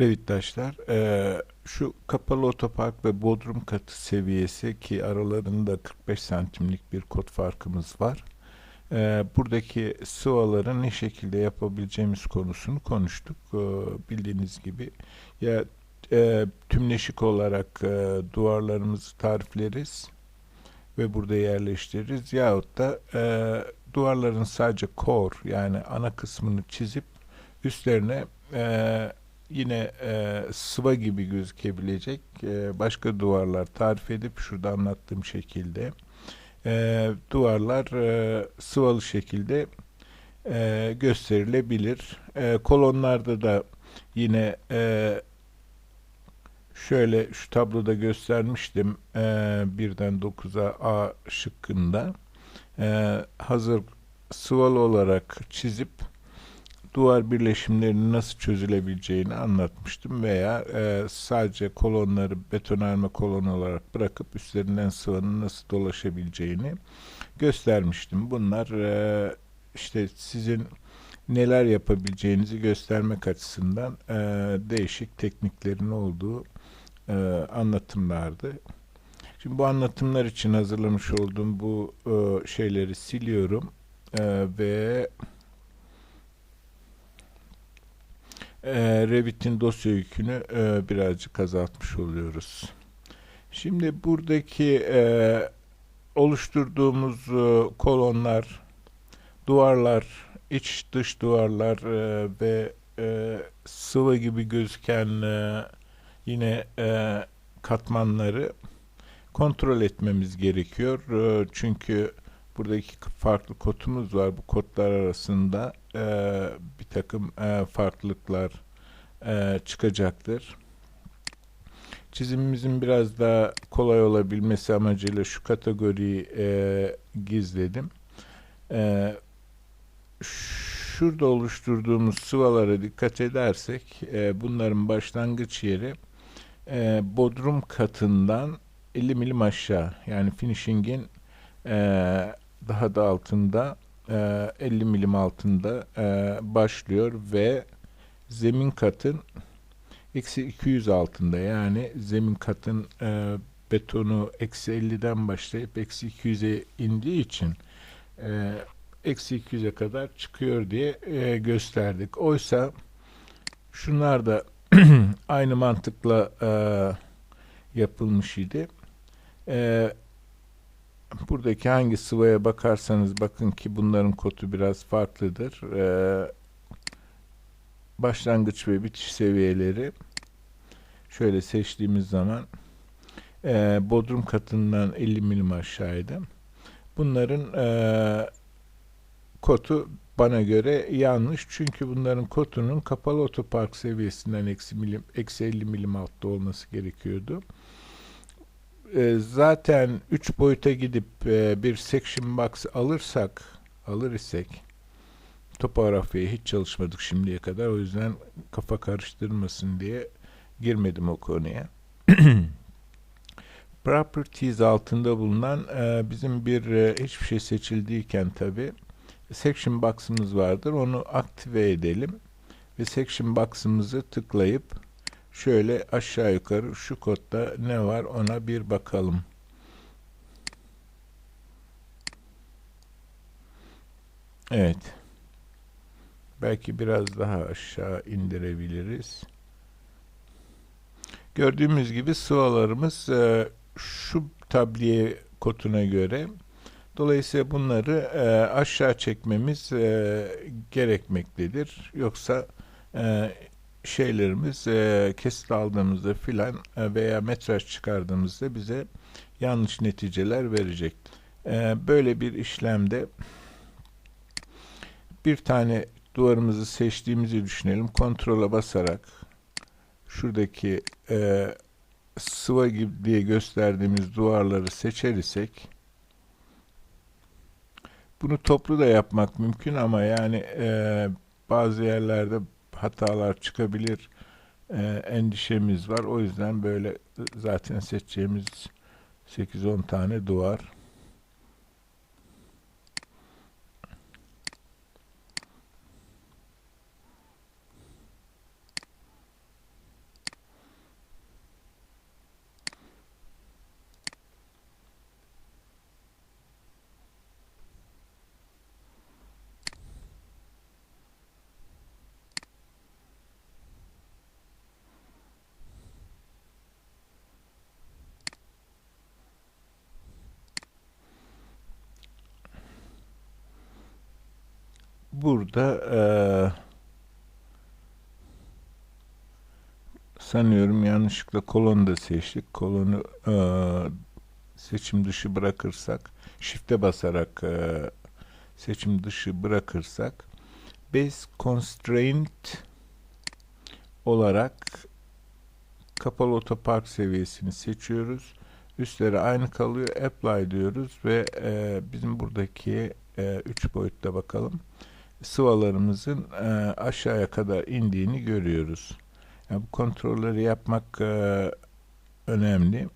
Revittaşlar, eee, şu kapalı otopark ve bodrum katı seviyesi ki aralarında 45 santimlik bir kod farkımız var. Eee, buradaki sıvaları ne şekilde yapabileceğimiz konusunu konuştuk. Eee, bildiğiniz gibi ya eee, tümleşik olarak eee, duvarlarımızı tarifleriz ve burada yerleştiririz yahut da eee, duvarların sadece core yani ana kısmını çizip üstlerine eee, yine e, sıva gibi gözükebilecek e, başka duvarlar tarif edip şurada anlattığım şekilde e, duvarlar e, sıvalı şekilde e, gösterilebilir. E, kolonlarda da yine e, şöyle şu tabloda göstermiştim e, birden 9'a A şıkkında e, hazır sıvalı olarak çizip duvar birleşimlerinin nasıl çözülebileceğini anlatmıştım veya e, sadece kolonları betonarme kolon olarak bırakıp üstlerinden sıvanın nasıl dolaşabileceğini göstermiştim. Bunlar e, işte sizin neler yapabileceğinizi göstermek açısından e, değişik tekniklerin olduğu e, anlatımlardı. Şimdi bu anlatımlar için hazırlamış olduğum bu e, şeyleri siliyorum e, ve e, Revit'in dosya yükünü e, birazcık azaltmış oluyoruz. Şimdi buradaki e, oluşturduğumuz e, kolonlar, duvarlar, iç dış duvarlar e, ve e, sıvı gibi gözüken e, yine e, katmanları kontrol etmemiz gerekiyor. E, çünkü buradaki farklı kodumuz var. Bu kodlar arasında e, bir takım e, farklılıklar e, çıkacaktır. Çizimimizin biraz daha kolay olabilmesi amacıyla şu kategoriyi e, gizledim. E, şurada oluşturduğumuz sıvalara dikkat edersek e, bunların başlangıç yeri e, bodrum katından 50 milim aşağı yani finishing'in e, daha da altında e, 50 milim altında e, başlıyor ve zemin katın eksi 200 altında yani zemin katın e, betonu eksi 50'den başlayıp eksi 200'e indiği için e, eksi 200'e kadar çıkıyor diye e, gösterdik. Oysa şunlar da aynı mantıkla e, yapılmış idi. E, buradaki hangi sıvaya bakarsanız bakın ki bunların kodu biraz farklıdır. Ee, başlangıç ve bitiş seviyeleri şöyle seçtiğimiz zaman e, bodrum katından 50 milim aşağıydı. Bunların e, kodu bana göre yanlış. Çünkü bunların kotunun kapalı otopark seviyesinden eksi, milim, eksi 50 milim altta olması gerekiyordu e, zaten 3 boyuta gidip e, bir section box alırsak, alır isek topografiye hiç çalışmadık şimdiye kadar. O yüzden kafa karıştırmasın diye girmedim o konuya. Properties altında bulunan e, bizim bir e, hiçbir şey seçildiyken tabi section box'ımız vardır. Onu aktive edelim ve section box'ımızı tıklayıp şöyle aşağı yukarı şu kodda ne var ona bir bakalım. Evet. Belki biraz daha aşağı indirebiliriz. Gördüğümüz gibi sıvalarımız e, şu tabliye koduna göre dolayısıyla bunları e, aşağı çekmemiz e, gerekmektedir. Yoksa e, şeylerimiz e, kesit aldığımızda filan e, veya metraj çıkardığımızda bize yanlış neticeler verecek. E, böyle bir işlemde bir tane duvarımızı seçtiğimizi düşünelim. Kontrola basarak şuradaki e, sıva gibi diye gösterdiğimiz duvarları seçer isek bunu toplu da yapmak mümkün ama yani e, bazı yerlerde hatalar çıkabilir e, endişemiz var. O yüzden böyle zaten seçeceğimiz 8-10 tane duvar. Burada eee, sanıyorum yanlışlıkla kolonu da seçtik. Kolonu eee, seçim dışı bırakırsak, shift'e basarak eee, seçim dışı bırakırsak base constraint olarak kapalı otopark seviyesini seçiyoruz. Üstleri aynı kalıyor. Apply diyoruz ve e, bizim buradaki 3 boyutta bakalım. Sıvalarımızın e, aşağıya kadar indiğini görüyoruz. Yani bu kontrolleri yapmak e, önemli.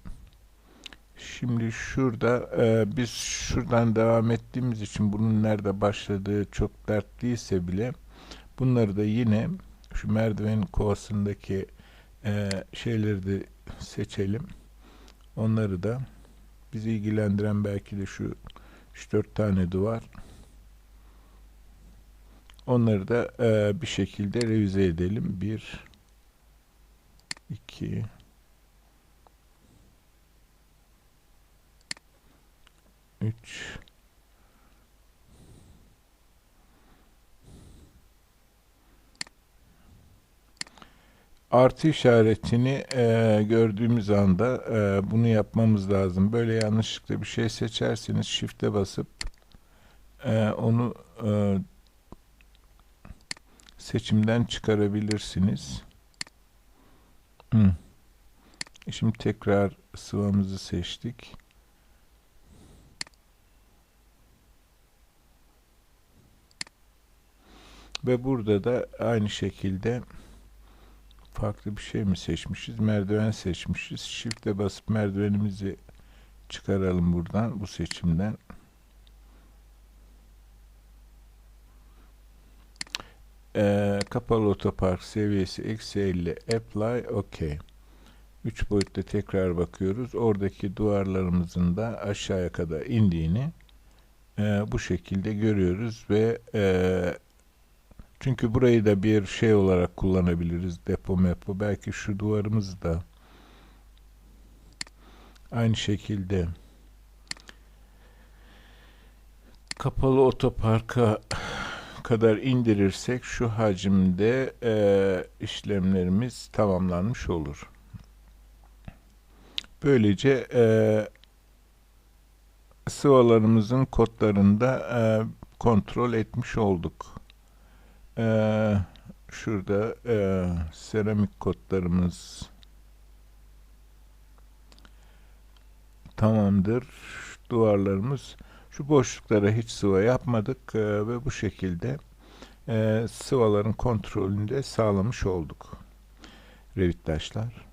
Şimdi şurada e, biz şuradan devam ettiğimiz için bunun nerede başladığı çok dert değilse bile bunları da yine şu merdivenin kovasındaki e, şeyleri de seçelim. Onları da bizi ilgilendiren belki de şu 3-4 tane duvar. Onları da e, bir şekilde revize edelim. 1 2 3 artı işaretini e, gördüğümüz anda e, bunu yapmamız lazım. Böyle yanlışlıkla bir şey seçerseniz shift'e basıp e, onu e, seçimden çıkarabilirsiniz. Hı. Şimdi tekrar sıvamızı seçtik. Ve burada da aynı şekilde farklı bir şey mi seçmişiz? Merdiven seçmişiz. Shift'e basıp merdivenimizi çıkaralım buradan, bu seçimden. Ee, kapalı otopark seviyesi eksi 50 apply ok 3 boyutta tekrar bakıyoruz oradaki duvarlarımızın da aşağıya kadar indiğini e, bu şekilde görüyoruz ve e, çünkü burayı da bir şey olarak kullanabiliriz. Depo mepo. Belki şu duvarımız da aynı şekilde kapalı otoparka kadar indirirsek şu hacimde e, işlemlerimiz tamamlanmış olur. Böylece e, sıvalarımızın kodlarını da e, kontrol etmiş olduk. Ee, şurada e, seramik kodlarımız tamamdır. Duvarlarımız şu boşluklara hiç sıva yapmadık e, ve bu şekilde e, sıvaların kontrolünü de sağlamış olduk. Revit taşlar.